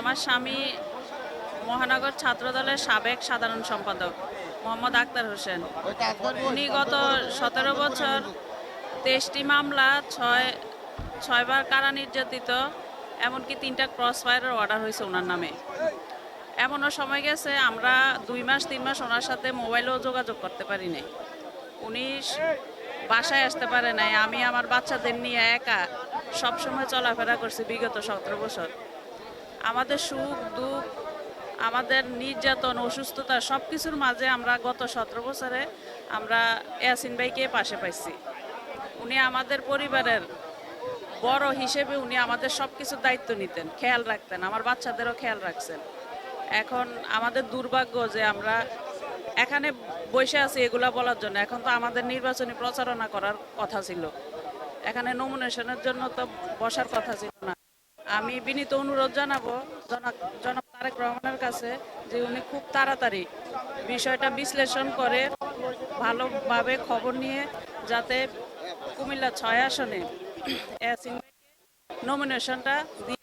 আমার স্বামী মহানগর ছাত্রদলের সাবেক সাধারণ সম্পাদক, মোহাম্মদ আক্তার হোসেন। উনি গত সতেরো বছর তেইশটি মামলা, ছয়, ছয়বার কারা নির্যাতিত, এমনকি তিনটা ক্রস ফায়ারের অর্ডার হয়েছে ওনার নামে। এমনও সময় গেছে, আমরা দুই মাস, তিন মাস ওনার সাথে মোবাইলেও যোগাযোগ করতে পারি নাই। উনি বাসায় আসতে পারে নাই, আমি আমার বাচ্চাদের নিয়ে একা সবসময় চলাফেরা করছি বিগত সতেরো বছর। আমাদের সুখ, দুঃখ, আমাদের নির্যাতন, অসুস্থতা সব কিছুর মাঝে আমরা গত সতেরো বছরে আমরা ইয়াসিন ভাইকে পাশে পাইছি। উনি আমাদের পরিবারের বড় হিসেবে উনি আমাদের সব কিছুর দায়িত্ব নিতেন, খেয়াল রাখতেন, আমার বাচ্চাদেরও খেয়াল রাখছেন। এখন আমাদের দুর্ভাগ্য যে আমরা এখানে বসে আছি এগুলা বলার জন্য, এখন তো আমাদের নির্বাচনী প্রচারণা করার কথা ছিল। এখানে নমিনেশনের জন্য তো বসার কথা ছিল না। আমি বিনীত অনুরোধ জানাব জনাব তারেক রহমানের কাছে যে উনি খুব তাড়াতাড়ি বিষয়টা বিশ্লেষণ করে ভালোভাবে খবর নিয়ে যাতে কুমিল্লা ছয় আসনে নমিনেশনটা দিয়ে